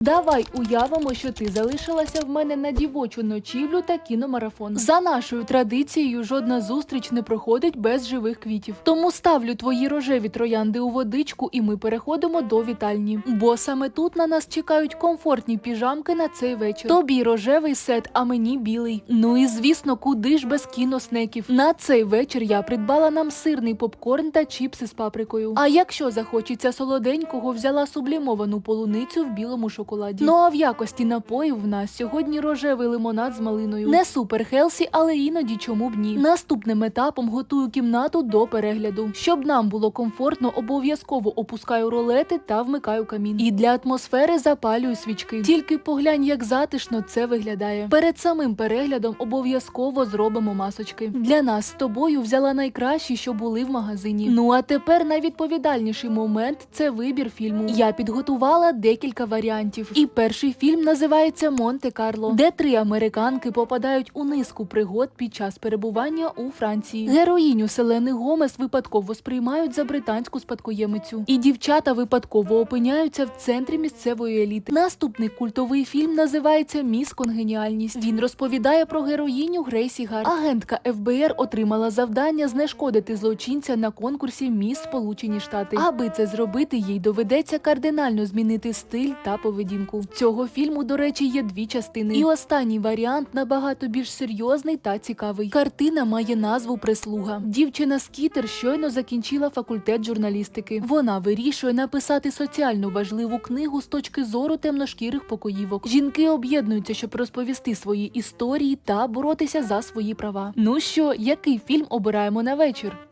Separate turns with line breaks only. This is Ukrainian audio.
Давай уявимо, що ти залишилася в мене на дівочу ночівлю та кіномарафон. За нашою традицією, жодна зустріч не проходить без живих квітів. Тому ставлю твої рожеві троянди у водичку, і ми переходимо до вітальні. Бо саме тут на нас чекають комфортні піжамки на цей вечір. Тобі рожевий сет, а мені білий. Ну і звісно, куди ж без кіноснеків. На цей вечір я придбала нам сирний попкорн та чіпси з паприкою. А якщо захочеться солоденького, взяла сублімовану полуницю в білому шоколаді. Ну а в якості напоїв в нас сьогодні рожевий лимонад з малиною. Не супер хелсі, але іноді чому б ні. Наступним етапом готую кімнату до перегляду. Щоб нам було комфортно, обов'язково опускаю ролети та вмикаю камін. І для атмосфери запалюю свічки. Тільки поглянь, як затишно це виглядає. Перед самим переглядом обов'язково зробимо масочки. Для нас з тобою взяла найкращі, що були в магазині. Ну а тепер найвідповідальніший момент це вибір фільму. Я підготувала декілька варіантів. І перший фільм називається Монте-Карло, де три американки попадають у низку пригод під час перебування у Франції. Героїню Селени Гомес випадково сприймають за британську спадкоємицю, і дівчата випадково опиняються в центрі місцевої еліти. Наступний культовий фільм називається Міс Конгеніальність. Він розповідає про героїню Грейсі Гар. Агентка ФБР отримала завдання знешкодити злочинця на конкурсі Міс Сполучені Штати. Аби це зробити, їй доведеться кардинально змінити стиль та поведінку. Цього фільму, до речі, є дві частини. І останній варіант набагато більш серйозний та цікавий. Картина має назву Прислуга. Дівчина Скітер щойно закінчила факультет журналістики. Вона вирішує написати соціально важливу книгу з точки зору темношкірих покоївок. Жінки об'єднуються, щоб розповісти свої історії та боротися за свої права. Ну що, який фільм обираємо на вечір?